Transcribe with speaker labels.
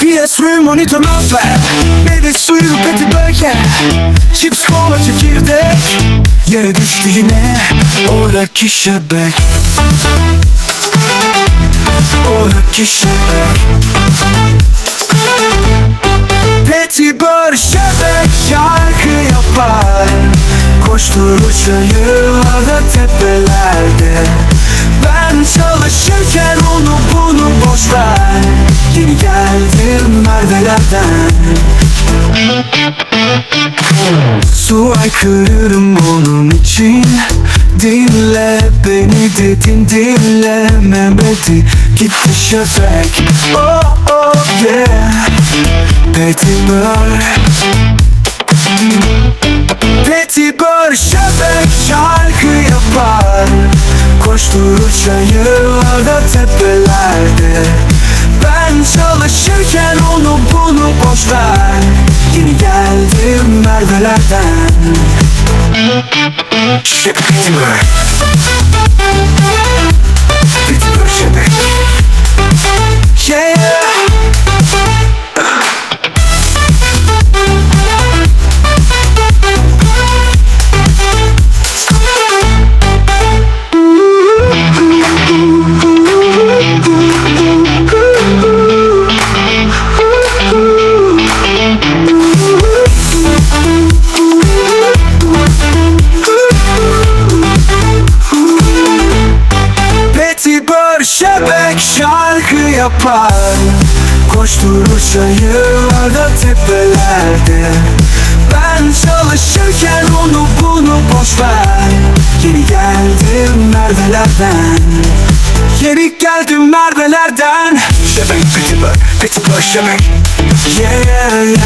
Speaker 1: PS3 monitör mousepad'e Meyve suyu peti böken Chips kola çekirdek Yere düştü yine Oradaki şebek Oradaki şebek Peti bör şebek Şarkı yapar Koşturur çayır Su aykırırım onun için. Dinle beni dedin dinlememedi Gitti şefek Oh oh yeah. Petibör Petibör şebek şarkı yapar. Koşturur çayırlarda tepelerde. Ben çalışırken onu bunu boş ver. Yeni geldim mervelerden Şebek şebek şarkı yapar. Koşturur çayırlarda tepelerde. Ben çalışırken onu bunu boş ver. Yeni geldim mervelerden Yeni geldim mervelerden Şebek petibör, petibör şebek Yeah yeah yeah Yeah